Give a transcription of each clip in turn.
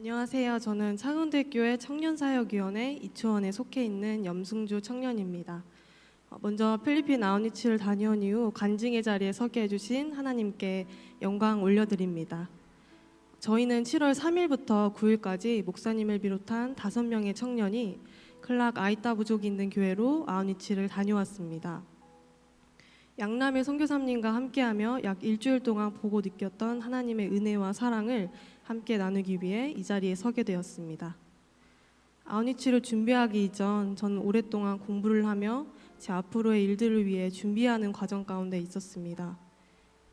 안녕하세요. 저는 창원대교회 청년사역위원회 이초원에 속해 있는 염승주 청년입니다. 어, 먼저 필리핀 아웃리치를 다녀온 이후 간증의 자리에 서게 해주신 하나님께 영광 올려드립니다. 저희는 7월 3일부터 9일까지 목사님을 비롯한 다섯 명의 청년이 클락 아이따 부족이 있는 교회로 아웃리치를 다녀왔습니다. 양남의 선교사님과 함께하며 약 일주일 동안 보고 느꼈던 하나님의 은혜와 사랑을 함께 나누기 위해 이 자리에 서게 되었습니다. 아웃리치를 준비하기 이전 저는 오랫동안 공부를 하며 제 앞으로의 일들을 위해 준비하는 과정 가운데 있었습니다.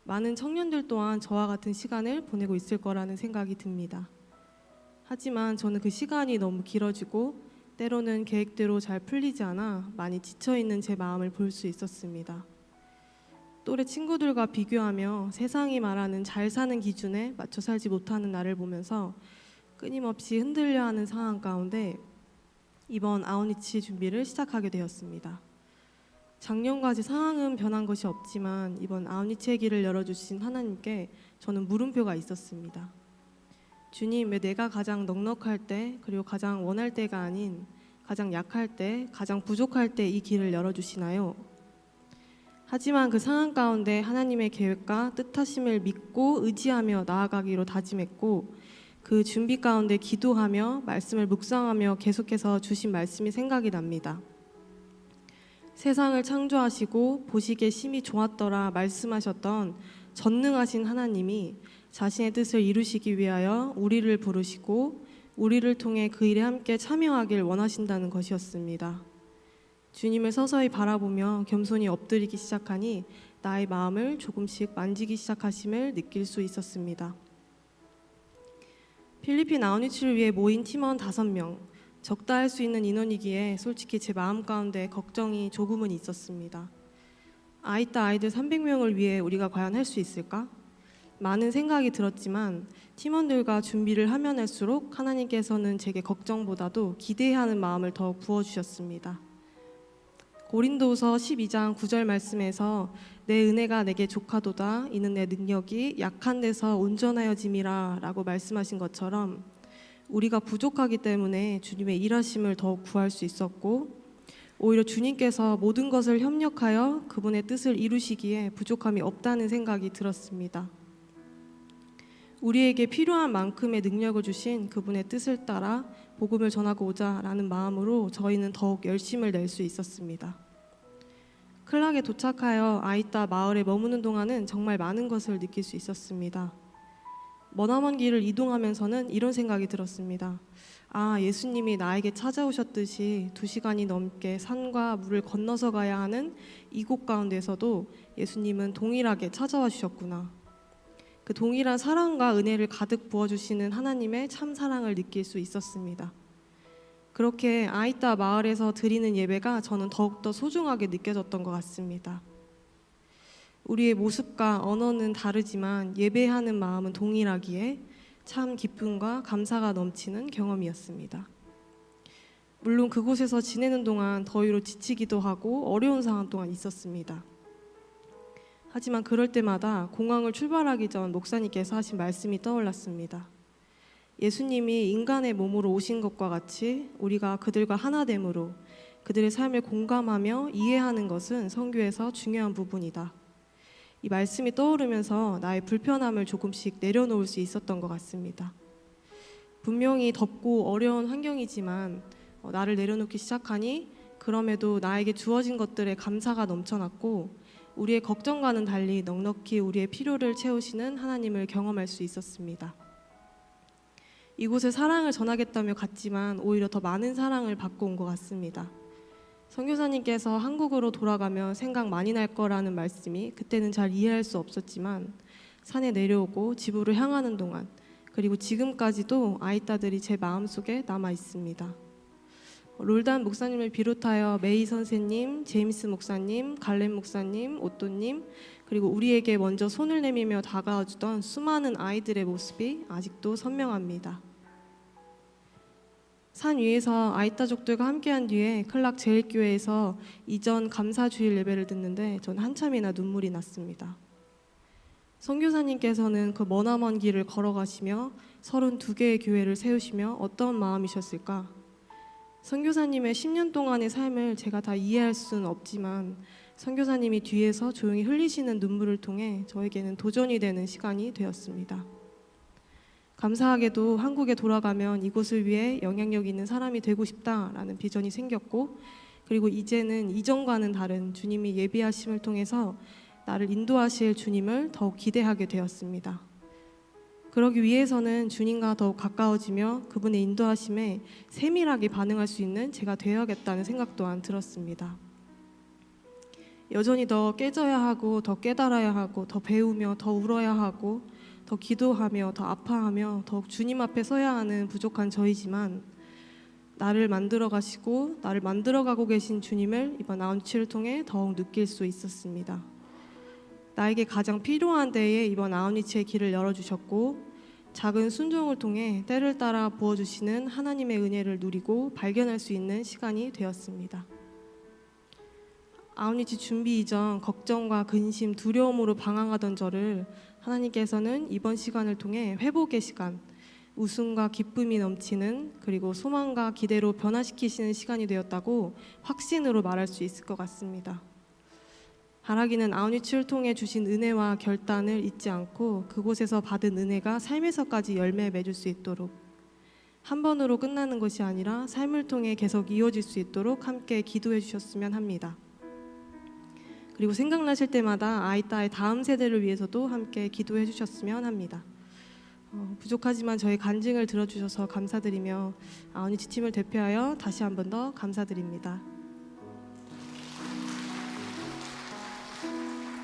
많은 청년들 또한 저와 같은 시간을 보내고 있을 거라는 생각이 듭니다. 하지만 저는 그 시간이 너무 길어지고 때로는 계획대로 잘 풀리지 않아 많이 지쳐 있는 제 마음을 볼 수 있었습니다. 또래 친구들과 비교하며 세상이 말하는 잘 사는 기준에 맞춰 살지 못하는 나를 보면서 끊임없이 흔들려 하는 상황 가운데 이번 아웃리치 준비를 시작하게 되었습니다. 작년까지 상황은 변한 것이 없지만 이번 아웃리치의 길을 열어주신 하나님께 저는 물음표가 있었습니다. 주님, 왜 내가 가장 넉넉할 때 그리고 가장 원할 때가 아닌 가장 약할 때, 가장 부족할 때 이 길을 열어주시나요? 하지만 그 상황 가운데 하나님의 계획과 뜻하심을 믿고 의지하며 나아가기로 다짐했고 그 준비 가운데 기도하며 말씀을 묵상하며 계속해서 주신 말씀이 생각이 납니다. 세상을 창조하시고 보시기에 심히 좋았더라 말씀하셨던 전능하신 하나님이 자신의 뜻을 이루시기 위하여 우리를 부르시고 우리를 통해 그 일에 함께 참여하길 원하신다는 것이었습니다. 주님을 서서히 바라보며 겸손히 엎드리기 시작하니 나의 마음을 조금씩 만지기 시작하심을 느낄 수 있었습니다. 필리핀 아웃리치를 위해 모인 팀원 다섯 명 적다 할 수 있는 인원이기에 솔직히 제 마음 가운데 걱정이 조금은 있었습니다. 아이따 아이들 300명을 위해 우리가 과연 할 수 있을까? 많은 생각이 들었지만 팀원들과 준비를 하면 할수록 하나님께서는 제게 걱정보다도 기대하는 마음을 더 부어주셨습니다. 고린도서 12장 9절 말씀에서 내 은혜가 내게 족하도다 이는 내 능력이 약한 데서 온전하여짐이라라고 말씀하신 것처럼 우리가 부족하기 때문에 주님의 일하심을 더욱 구할 수 있었고 오히려 주님께서 모든 것을 협력하여 그분의 뜻을 이루시기에 부족함이 없다는 생각이 들었습니다. 우리에게 필요한 만큼의 능력을 주신 그분의 뜻을 따라 복음을 전하고 오자라는 마음으로 저희는 더욱 열심을 낼 수 있었습니다. 클락에 도착하여 아이따 마을에 머무는 동안은 정말 많은 것을 느낄 수 있었습니다. 머나먼 길을 이동하면서는 이런 생각이 들었습니다. 아, 예수님이 나에게 찾아오셨듯이 두 시간이 넘게 산과 물을 건너서 가야 하는 이곳 가운데서도 예수님은 동일하게 찾아와 주셨구나. 그 동일한 사랑과 은혜를 가득 부어주시는 하나님의 참 사랑을 느낄 수 있었습니다. 그렇게 아이따 마을에서 드리는 예배가 저는 더욱더 소중하게 느껴졌던 것 같습니다. 우리의 모습과 언어는 다르지만 예배하는 마음은 동일하기에 참 기쁨과 감사가 넘치는 경험이었습니다. 물론 그곳에서 지내는 동안 더위로 지치기도 하고 어려운 상황 동안 있었습니다. 하지만 그럴 때마다 공항을 출발하기 전 목사님께서 하신 말씀이 떠올랐습니다. 예수님이 인간의 몸으로 오신 것과 같이 우리가 그들과 하나됨으로 그들의 삶을 공감하며 이해하는 것은 성교에서 중요한 부분이다. 이 말씀이 떠오르면서 나의 불편함을 조금씩 내려놓을 수 있었던 것 같습니다. 분명히 덥고 어려운 환경이지만 어, 나를 내려놓기 시작하니 그럼에도 나에게 주어진 것들에 감사가 넘쳐났고 우리의 걱정과는 달리 넉넉히 우리의 필요를 채우시는 하나님을 경험할 수 있었습니다. 이곳에 사랑을 전하겠다며 갔지만 오히려 더 많은 사랑을 받고 온 것 같습니다. 선교사님께서 한국으로 돌아가면 생각 많이 날 거라는 말씀이 그때는 잘 이해할 수 없었지만 산에 내려오고 집으로 향하는 동안 그리고 지금까지도 아이따들이 제 마음속에 남아 있습니다. 롤단 목사님을 비롯하여 메이 선생님, 제임스 목사님, 갈렘 목사님, 오또님 그리고 우리에게 먼저 손을 내밀며 다가와주던 수많은 아이들의 모습이 아직도 선명합니다. 산 위에서 아이따족들과 함께한 뒤에 클락 제일교회에서 이전 감사 주일 예배를 듣는데 전 한참이나 눈물이 났습니다. 선교사님께서는 그 머나먼 길을 걸어가시며 32개의 교회를 세우시며 어떤 마음이셨을까? 선교사님의 10년 동안의 삶을 제가 다 이해할 수는 없지만 선교사님이 뒤에서 조용히 흘리시는 눈물을 통해 저에게는 도전이 되는 시간이 되었습니다. 감사하게도 한국에 돌아가면 이곳을 위해 영향력 있는 사람이 되고 싶다라는 비전이 생겼고 그리고 이제는 이전과는 다른 주님이 예비하심을 통해서 나를 인도하실 주님을 더욱 기대하게 되었습니다. 그러기 위해서는 주님과 더욱 가까워지며 그분의 인도하심에 세밀하게 반응할 수 있는 제가 되어야겠다는 생각 또한 들었습니다. 여전히 더 깨져야 하고 더 깨달아야 하고 더 배우며 더 울어야 하고 더 기도하며 더 아파하며 더욱 주님 앞에 서야 하는 부족한 저이지만 나를 만들어 가시고 나를 만들어 가고 계신 주님을 이번 아운치를 통해 더욱 느낄 수 있었습니다. 나에게 가장 필요한 때에 이번 아웃리치의 길을 열어주셨고 작은 순종을 통해 때를 따라 부어주시는 하나님의 은혜를 누리고 발견할 수 있는 시간이 되었습니다. 아웃리치 준비 이전 걱정과 근심, 두려움으로 방황하던 저를 하나님께서는 이번 시간을 통해 회복의 시간, 웃음과 기쁨이 넘치는 그리고 소망과 기대로 변화시키시는 시간이 되었다고 확신으로 말할 수 있을 것 같습니다. 바라기는 아웃리치를 통해 주신 은혜와 결단을 잊지 않고 그곳에서 받은 은혜가 삶에서까지 열매 맺을 수 있도록 한 번으로 끝나는 것이 아니라 삶을 통해 계속 이어질 수 있도록 함께 기도해 주셨으면 합니다. 그리고 생각나실 때마다 아이따의 다음 세대를 위해서도 함께 기도해 주셨으면 합니다. 어, 부족하지만 저희 간증을 들어주셔서 감사드리며 아우니치 팀을 대표하여 다시 한 번 더 감사드립니다.